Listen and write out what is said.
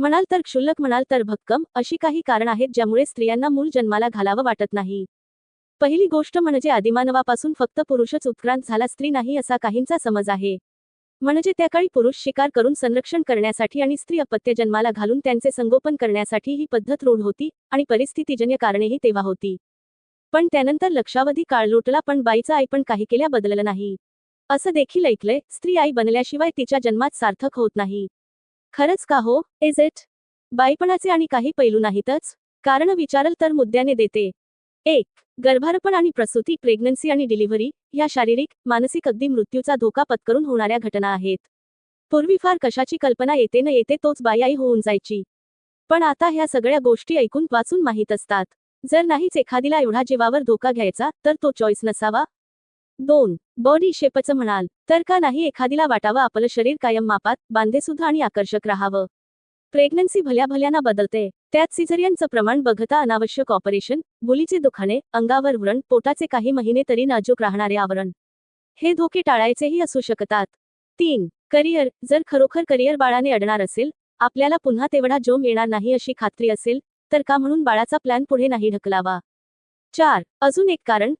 म्हणाल तर क्षुल्लक म्हणाल तर भक्कम अशी काही कारण आहेत ज्यामुळे स्त्रियांना मूल जन्माला घालावं वाटत नाही. पहिली गोष्ट म्हणजे आदिमानवापासून फक्त पुरुषच उत्क्रांत झाला स्त्री नाही असा काहींचा समज आहे. म्हणजे त्या काळी पुरुष शिकार करून संरक्षण करण्यासाठी आणि स्त्री अपत्य जन्माला घालून त्यांचे संगोपन करण्यासाठी ही पद्धत रूढ होती आणि परिस्थितीजन्य कारणेही तेव्हा होती. पण त्यानंतर लक्षावधी काळ लोटला पण बाईचा आई पण काही केल्या बदललं नाही. असं देखील ऐकलंय स्त्री आई बनल्याशिवाय तिच्या जन्मात सार्थक होत नाही. खरंच का हो? इज इट बाईपणाचे आणि काही पैलू नाहीतच. कारण विचारल तर मुद्द्याने देते. एक गर्भारपण आणि प्रसूती प्रेग्नन्सी आणि डिलिव्हरी या शारीरिक मानसिक अगदी मृत्यूचा धोका पत्करून होणाऱ्या घटना आहेत. पूर्वी फार कशाची कल्पना येते न येते तोच बायाई होऊन जायची. पण आता ह्या सगळ्या गोष्टी ऐकून वाचून माहीत असतात. जर नाहीच एखादीला एवढा जीवावर धोका घ्यायचा तर तो चॉईस नसावा. दोन बॉडी शेपचं म्हणाल तर का नाही एखादीला वाटावं आपलं शरीर कायम मापात बांधेसुद्धा आणि आकर्षक राहावं? प्रेग्नन्सी भल्या भल्याना बदलते. त्यात सिझरियनचं प्रमाण बघता अनावश्यक ऑपरेशन मुलीचे दुखाणे अंगावर व्रण पोटाचे काही महिने तरी नाजूक राहणारे आवरण. हे धोके टाळायचेही असू शकतात. तीन करिअर जर खरोखर करिअर बाळाने अडणार असेल आपल्याला पुन्हा तेवढा जोम येणार नाही अशी खात्री असेल तर का म्हणून बाळाचा प्लॅन पुढे नाही ढकलावा? चार अजून एक कारण